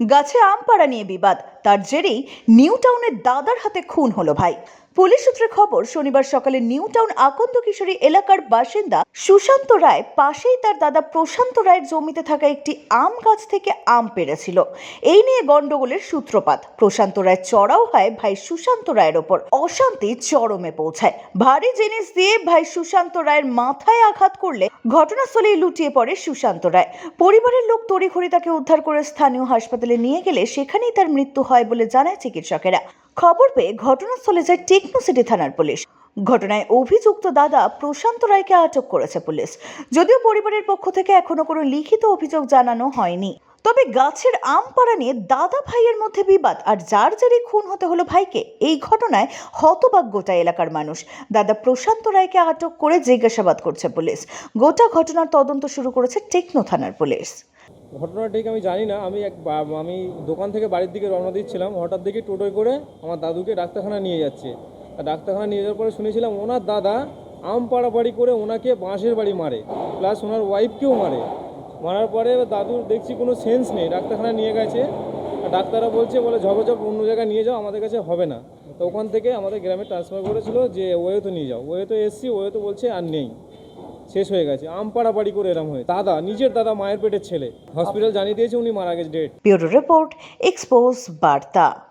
গাছে আম পাড়া নিয়ে বিবাদ। তার জেরেই নিউ টাউনের দাদার হাতে খুন হলো ভাই। পুলিশ সূত্রে খবর, শনিবার সকালে নিউ টাউন আকন্দ কিশোরী এলাকার বাসিন্দা সুশান্ত রায় পাশেই তার দাদা প্রশান্ত রায়ের জমিতে থাকা একটি আম গাছ থেকে আম পেরেছিল। এই নিয়ে গন্ডগোলের সূত্রপাত। প্রশান্ত রায় চড়াও হয় ভাই সুশান্ত রায়ের ওপর। অশান্তি চরমে পৌঁছায়। ভারী জিনিস দিয়ে ভাই সুশান্ত রায়ের মাথায় আঘাত করলে ঘটনাস্থলেই লুটিয়ে পড়ে সুশান্ত রায়। পরিবারের লোক তড়িঘড়ি তাকে উদ্ধার করে স্থানীয় হাসপাতালে নিয়ে গেলে সেখানেই তার মৃত্যু হয় বলে জানায় চিকিৎসকেরা। খবর পেয়ে ঘটনাস্থলে যায় টেকনো সিটি থানার পুলিশ। ঘটনায় অভিযুক্ত দাদা প্রশান্ত রায়কে আটক করেছে পুলিশ। যদিও পরিবারের পক্ষ থেকে এখনও কোনো লিখিত অভিযোগ জানানো হয়নি। তবে গাছের আম পাড়া নিয়ে দাদা ভাইয়ের মধ্যে বিবাদ আর যার জেরে খুন হতে হলো ভাইকে, এই ঘটনায় হতবাক গোটা এলাকার মানুষ। দাদা প্রশান্ত রায়কে আটক করে জিজ্ঞাসাবাদ করছে পুলিশ। গোটা ঘটনার তদন্ত শুরু করেছে টেকনো থানার পুলিশ। ঘটনা ঠিক আমি জানি না। আমি এক আমি দোকান থেকে বাড়ির দিকে রওনা দিচ্ছিলাম। হঠাৎ দেখি টোটোয় করে আমার দাদুকে ডাক্তারখানা নিয়ে যাচ্ছে। আর ডাক্তারখানা নিয়ে যাওয়ার পরে শুনেছিলাম ওনার দাদা আম পাড়াপাড়ি করে ওনাকে বাঁশের বাড়ি মারে। প্লাস ওনার ওয়াইফকেও মারে। মারার পরে দাদুর দেখছি কোনো সেন্স নেই। ডাক্তারখানা নিয়ে গেছে। ডাক্তাররা বলছে, বলে ঝগঝগ অন্য জায়গায় নিয়ে যাও, আমাদের কাছে হবে না। তো ওখান থেকে আমাদের গ্রামে ট্রান্সফার করেছিল যে ওয়ে তো নিয়ে যাও। ওয়ে তো এসছি ওয়ে তো বলছে, আর নেই। শেষ হয়ে গেছে। আম পাড়াপাড়ি করে এরম হয়ে দাদা, নিজের দাদা মায়ের পেটের ছেলে। হসপিটাল জানিয়ে দিয়েছে উনি মারা গেছে ডেট ব্যুরো রিপোর্ট এক্সপোজ বার্তা।